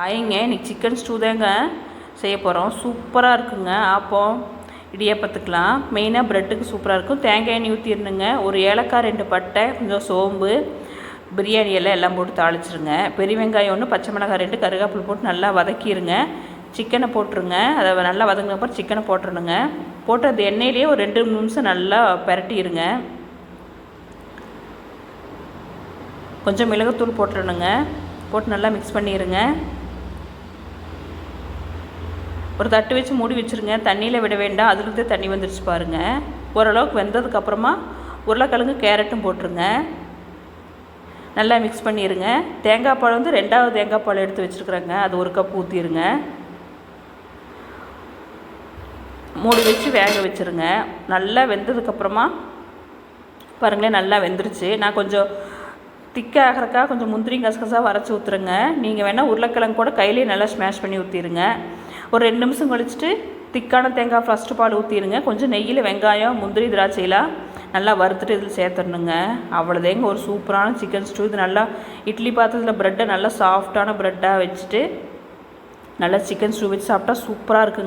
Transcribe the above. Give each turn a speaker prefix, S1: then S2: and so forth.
S1: ஆயிங்க இன்னைக்கு சிக்கன் ஸ்டூ தாங்க செய்ய போகிறோம் சூப்பராக இருக்குங்க. ஆப்பம் இடியாப்பத்துக்கலாம் மெயினாக ப்ரெட்டுக்கு சூப்பராக இருக்கும். தேங்காய் எண்ணெய் ஊற்றிடணுங்க ஒரு ஏலக்காய் ரெண்டு பட்டை கொஞ்சம் சோம்பு பிரியாணி எல்லாம் எல்லாம் போட்டு தாளிச்சிருங்க. பெரிய வெங்காயம் ஒன்று பச்சை மிளகாய் ரெண்டு கருகாப்பில் போட்டு நல்லா வதக்கிடுங்க சிக்கனை போட்டுருங்க. அதை நல்லா வதங்கின அப்புறம் சிக்கனை போட்டுருணுங்க போட்டு அந்த எண்ணெயிலேயே ஒரு ரெண்டு மூணு நிமிஷம் நல்லா பரட்டிடுங்க கொஞ்சம் மிளகுத்தூள் போட்டுருணுங்க போட்டு நல்லா மிக்ஸ் பண்ணிடுங்க ஒரு தட்டு வச்சு மூடி வச்சுருங்க. தண்ணியில் விட வேண்டாம். அதுலேருந்து தண்ணி வந்துருச்சு பாருங்கள் ஓரளவுக்கு வெந்ததுக்கப்புறமா உருளைக்கிழங்கு கேரட்டும் போட்டுருங்க. நல்லா மிக்ஸ் பண்ணிடுங்க தேங்காய் பால் வந்து ரெண்டாவது தேங்காய் பால் எடுத்து வச்சுருக்குறேங்க. அது ஒரு கப் ஊற்றிடுங்க மூடி வச்சு வேக வச்சுருங்க. நல்லா வெந்ததுக்கப்புறமா பாருங்களேன் நல்லா வெந்துருச்சு. நான் கொஞ்சம் திக்காகிறக்கா கொஞ்சம் முந்திரி கசகசாக வரைச்சி ஊற்றுருங்க நீங்கள் வேணால் உருளைக்கிழங்கு கூட கையிலே நல்லா ஸ்மாஷ் பண்ணி ஊற்றிடுங்க ஒரு ரெண்டு நிமிஷம் கழிச்சிட்டு திக்கான தேங்காய் ஃபஸ்ட்டு பால் ஊற்றிடுங்க கொஞ்சம் நெய்யில் வெங்காயம் முந்திரி திராட்சையெல்லாம் நல்லா வறுத்துட்டு இதில் சேர்த்துடணுங்க. அவ்வளோதேங்க ஒரு சூப்பரான சிக்கன் ஸ்டூ இது நல்லா இட்லி பாத்திரத்தில் ப்ரெட்டை நல்லா சாஃப்டான ப்ரெட்டாக வச்சுட்டு நல்லா சிக்கன் ஸ்டூ வச்சு சாப்பிட்டா சூப்பராக இருக்குங்க.